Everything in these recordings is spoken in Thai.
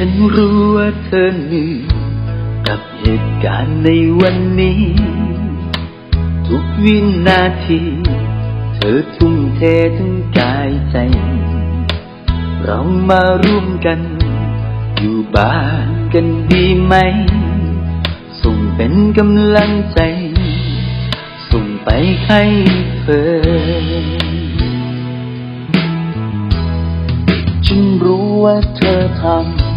ฉันรู้ว่าเธอเหนื่อยกับเหตุการณ์ในวันนี้ ทุกวินาที เธอทุ่มเททั้งกายใจ เรามาร่วมกัน อยู่บ้านกันดีไหม ส่งเป็นกำลังใจ ส่งไปให้เธอฉันรู้ว่าเธอทำ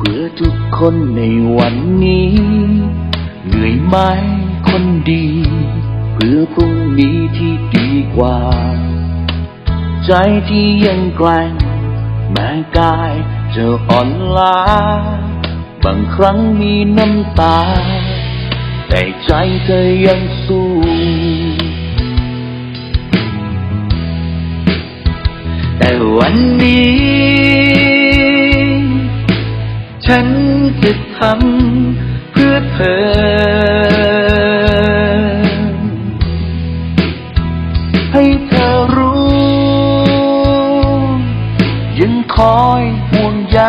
เพื่อทุกคนในวันนี้ เหนื่อยไหมคนดี เพื่อพรุ่งนี้ที่ดีกว่า ใจที่ยังแกร่งแม้กายจะอ่อนล้า บางครั้งมีน้ำตา แต่ใจเธอยังสู้แต่วันนี้ ฉันจะทำเพื่อเธอ ให้เธอรู้ ยังคอยห่วงใย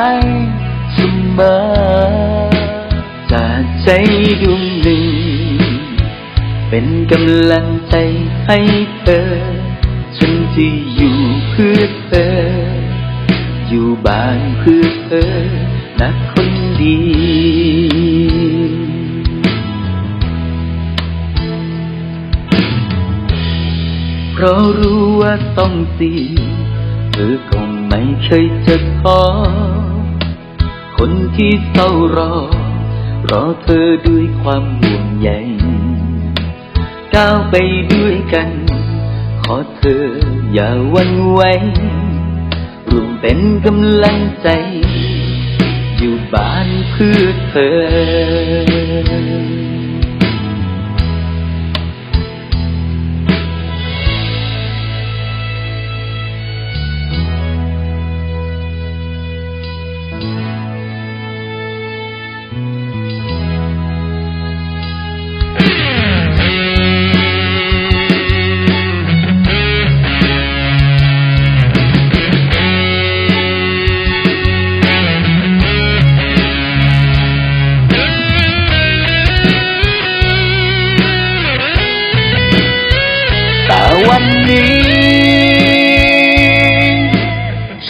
เสมอ จากใจดวงหนึ่ง เป็นกำลังใจให้เธอ ฉันจะอยู่เพื่อเธอ อยู่บ้านเพื่อเธอนะคนดี เพราะรู้ว่าต้องเสียเธอคงไม่เคยจะท้อคนที่เฝ้ารอ รอเธอด้วยความห่วงใยก้าวไปด้วยกัน ขอเธออย่าวันไหว ร่วมเป็นกำลังใจ อยู่บ้านเพื่อเธอ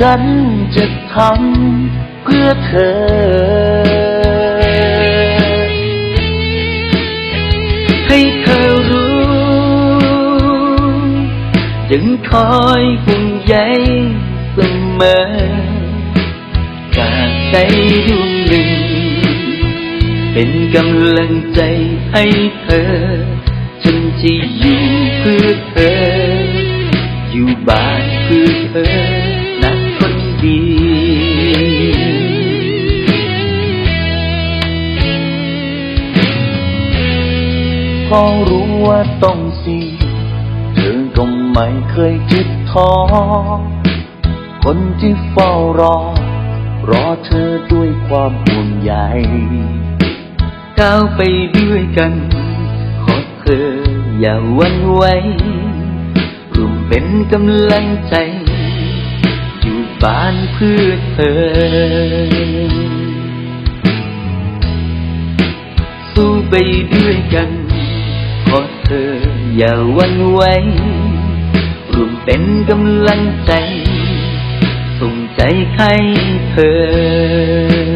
ฉันจะทำเพื่อเธอ ให้เธอรู้ยังคอยห่วงใยเสมอจากใจดวงหนึ่ง เป็นกำลังใจให้เธอ ฉันจะอยู่เพื่อเธอ อยู่บ้านเพื่อเธอ พอรู้ว่าต้องเสียเธอก็ไม่เคยคิดท้อ คนที่เฝ้ารอ รอเธอด้วยความห่วงใยก้าวไปด้วยกันขอเธออย่าวันไหวร่วมเป็นกำลังใจ อยู่บ้านเพื่อเธอสู้ไปด้วยกัน ธออย่าวันไหวรวมเป็นกำลังใจ ส่งใจให้เธอ